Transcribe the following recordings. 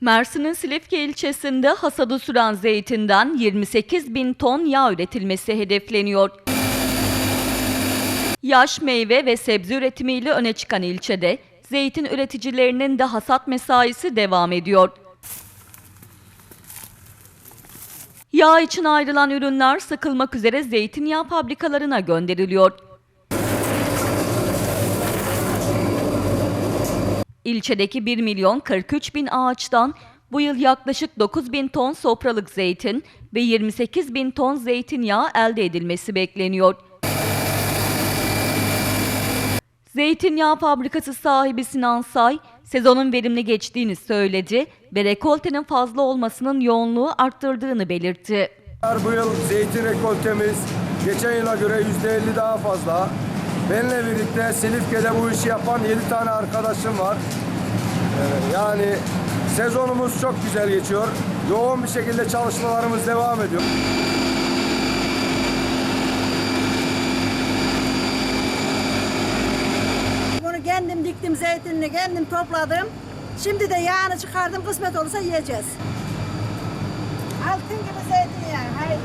Mersin'in Silifke ilçesinde hasadı süren zeytinden 28 bin ton yağ üretilmesi hedefleniyor. Yaş meyve ve sebze üretimiyle öne çıkan ilçede zeytin üreticilerinin de hasat mesaisi devam ediyor. Yağ için ayrılan ürünler sıkılmak üzere zeytinyağı fabrikalarına gönderiliyor. İlçedeki 1 milyon 43 bin ağaçtan bu yıl yaklaşık 9 bin ton sofralık zeytin ve 28 bin ton zeytinyağı elde edilmesi bekleniyor. Zeytinyağı fabrikası sahibi Sinan Say, sezonun verimli geçtiğini söyledi ve rekoltenin fazla olmasının yoğunluğu arttırdığını belirtti. Bu yıl zeytin rekoltemiz geçen yıla göre %50 daha fazla. Benimle birlikte Silifke'de bu işi yapan 7 tane arkadaşım var. Ee, Yani sezonumuz çok güzel geçiyor. Yoğun bir şekilde çalışmalarımız devam ediyor. Bunu kendim diktim zeytinini, kendim topladım. Şimdi de yağını çıkardım, kısmet olursa yiyeceğiz. Altın gibi zeytinyağı, haydi.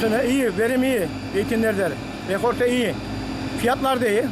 Sene iyi, verim iyi. Zeytinlerde. Rekorte iyi. Fiyatlar da iyi.